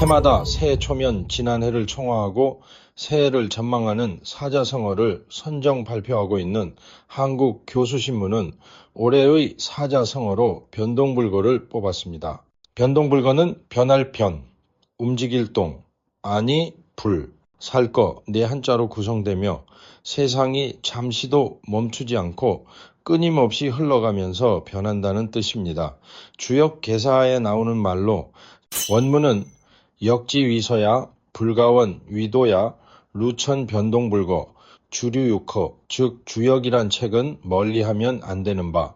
해마다 새해 초면 지난해를 총화하고 새해를 전망하는 사자성어를 선정 발표하고 있는 한국교수신문은 올해의 사자성어로 변동불거를 뽑았습니다. 변동불거는 변할 변, 움직일 동, 아니 불, 살 거 네 한자로 구성되며 세상이 잠시도 멈추지 않고 끊임없이 흘러가면서 변한다는 뜻입니다. 주역 개사에 나오는 말로 원문은 역지위서야 불가원 위도야 루천 변동불거 주류육허 즉 주역이란 책은 멀리하면 안 되는 바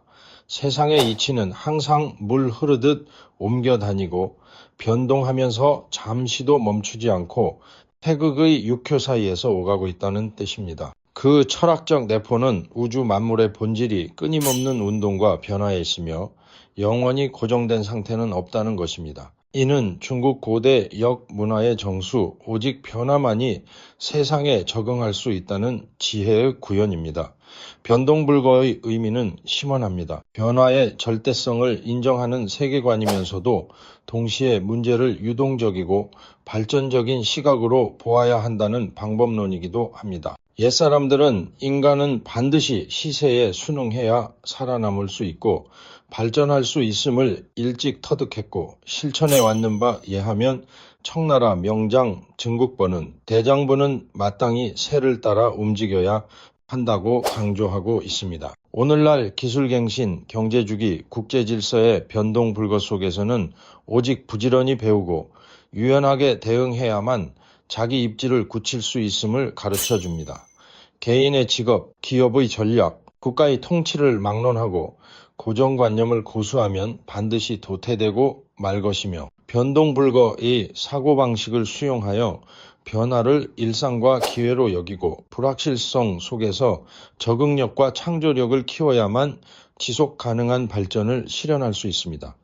세상의 이치는 항상 물 흐르듯 옮겨 다니고 변동하면서 잠시도 멈추지 않고 태극의 육효 사이에서 오가고 있다는 뜻입니다. 그 철학적 내포는 우주 만물의 본질이 끊임없는 운동과 변화에 있으며 영원히 고정된 상태는 없다는 것입니다. 이는 중국 고대 역 문화의 정수, 오직 변화만이 세상에 적응할 수 있다는 지혜의 구현입니다. 변동불거의 의미는 심원합니다. 변화의 절대성을 인정하는 세계관이면서도 동시에 문제를 유동적이고 발전적인 시각으로 보아야 한다는 방법론이기도 합니다. 옛사람들은 인간은 반드시 시세에 순응해야 살아남을 수 있고 발전할 수 있음을 일찍 터득했고 실천해 왔는 바 예하면 청나라 명장 증국본은 대장부는 마땅히 새를 따라 움직여야 한다고 강조하고 있습니다. 오늘날 기술갱신, 경제주기, 국제질서의 변동 불거 속에서는 오직 부지런히 배우고 유연하게 대응해야만 자기 입지를 굳힐 수 있음을 가르쳐 줍니다. 개인의 직업, 기업의 전략, 국가의 통치를 막론하고 고정관념을 고수하면 반드시 도태되고 말 것이며 변동불거의 사고방식을 수용하여 변화를 일상과 기회로 여기고 불확실성 속에서 적응력과 창조력을 키워야만 지속 가능한 발전을 실현할 수 있습니다.